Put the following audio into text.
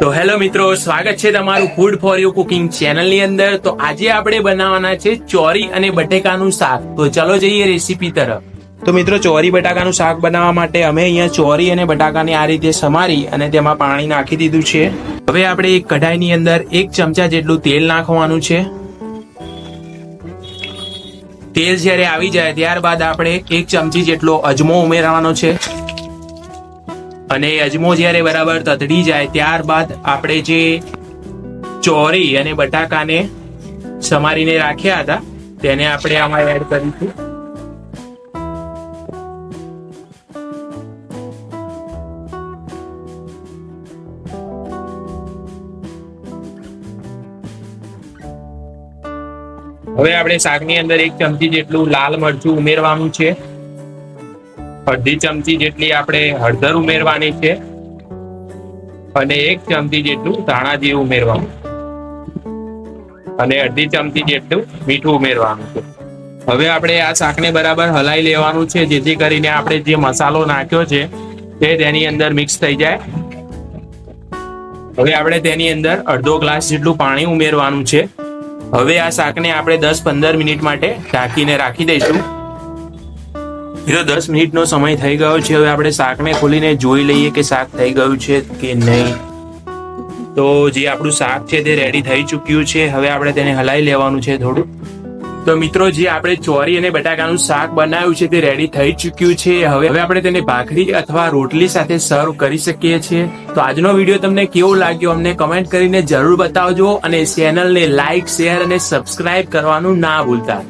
તો હેલો મિત્રો, સ્વાગત છે તમારું ફૂડ ફોર યુ કુકિંગ ચેનલની અંદર. તો આજે આપણે બનાવવાના છે ચોરી અને બટેકાનું શાક. તો ચલો જઈએ રેસીપી તરફ. તો મિત્રો, ચોરી બટાકાનું શાક બનાવવા માટે અમે અહીંયા ચોરી અને બટાકાને આ રીતે સમારી અને તેમાં પાણી નાખી દીધું છે. હવે આપણે એક કઢાઈની અંદર એક ચમચા જેટલું તેલ નાખવાનું છે. તેલ જ્યારે આવી જાય, ત્યારબાદ આપણે એક ચમચી જેટલો અજમો ઉમેરવાનો છે. અને અજમો જ્યારે બરાબર તતડી જાય, ત્યારબાદ આપણે જે ચોરી અને બટાકાને સમારીને રાખ્યા હતા, તેને આપણે આમાં એડ કરીશું. હવે આપણે શાકની અંદર એક ચમચી જેટલું લાલ મરચું ઉમેરવાનું છે. અડધી ચમચી જેટલી આપણે હળદર ઉમેરવાની છે અને એક ચમચી જેટલું ધાણા જીરું ઉમેરવાનું. અને અડધી ચમચી જેટલું મીઠું ઉમેરવાનું છે. હવે આપણે આ શાકને બરાબર હલાઈ લેવાનું છે, જેથી કરીને આપણે જે મસાલો નાખ્યો છે, તે તેની અંદર મિક્સ થઈ જાય. હવે આપણે તેની અંદર અડધો ગ્લાસ જેટલું પાણી ઉમેરવાનું છે. હવે આ શાકને આપણે દસ પંદર મિનિટ માટે ઢાંકીને રાખી દઈશું. મિત્રો, દસ મિનિટનો સમય થઈ ગયો છે. હવે આપણે શાકને ખોલીને જોઈ લઈએ કે શાક થઈ ગયું છે કે નહીં. તો જે આપણું શાક છે તે રેડી થઈ ચૂક્યું છે. હવે આપણે તેને હલાઈ લેવાનું છે થોડું. તો મિત્રો, જે આપણે ચોરી અને બટાકાનું શાક બનાવ્યું છે તે રેડી થઈ ચૂક્યું છે. હવે હવે આપણે તેને ભાખરી અથવા રોટલી સાથે સર્વ કરી શકીએ છીએ. તો આજનો વીડિયો તમને કેવો લાગ્યો અમને કમેન્ટ કરીને જરૂર બતાવજો અને ચેનલને લાઇક શેર અને સબસ્ક્રાઇબ કરવાનું ના ભૂલતા.